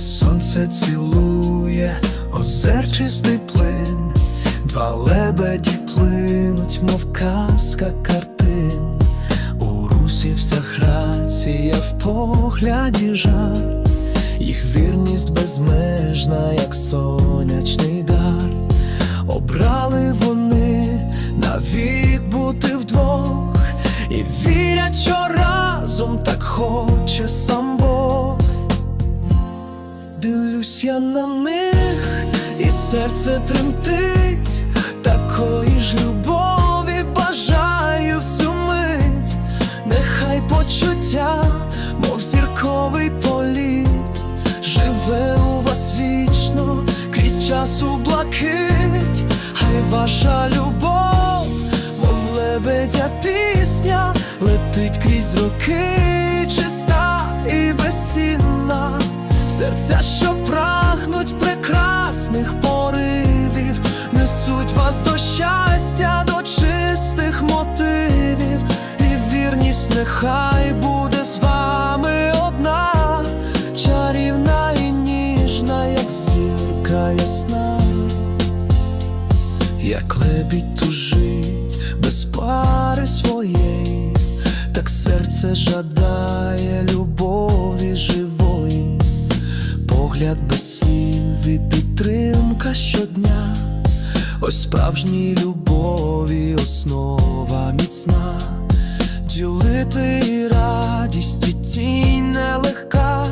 сонце цілує, озер чистий плин, два лебеді плинуть, мов казка картин. У русі вся грація в погляді жар, їх вірність безмежна, як сонячний дар. Обрали вони навік бути вдвох, і вірять, що разом так хоче сам Бог. Дивлюсь я на них, і серце тремтить, такої ж любові бажаю в цю мить, нехай почуття, мов зірковий політ, живе у вас вічно, крізь часу блакить, хай ваша любов, мов лебедя пісня, летить крізь роки, нехай буде з вами одна, чарівна і ніжна, як зірка ясна, як лебідь тужить без пари своєї, так серце жадає любові живої. Погляд без слів і підтримка щодня, ось справжній любові основа міцна, ділити і радість і тінь нелегка,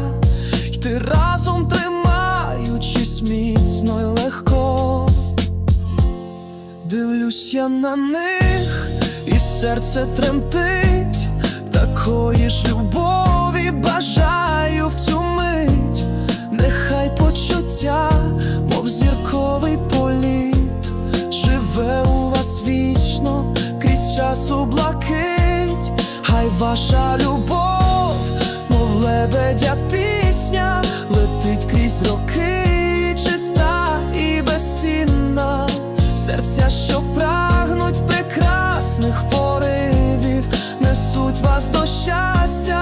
йти разом тримаючись міцно й легко. Дивлюсь я на них, і серце тремтить, такої ж любові бажаю в цю мить, нехай почуття, мов зірковий ваша любов, мов лебедя пісня, летить крізь роки, чиста і безцінна. Серця, що прагнуть прекрасних поривів, несуть вас до щастя,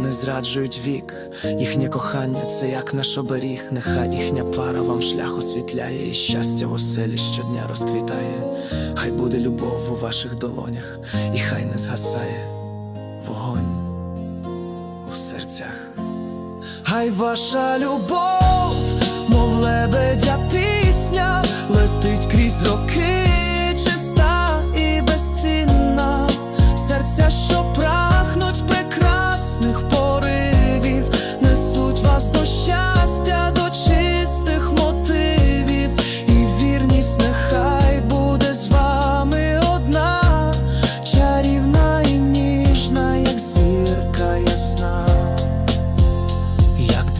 не зраджують вік, їхнє кохання це як наш оберіг, нехай їхня пара вам шлях освітляє, і щастя в оселі щодня розквітає. Хай буде любов у ваших долонях, і хай не згасає вогонь у серцях. Хай ваша любов, мов лебедя пісня, летить крізь роки,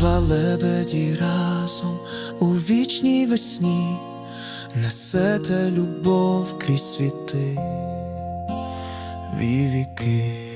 два лебеді разом у вічній весні несете любов крізь світи вівіки.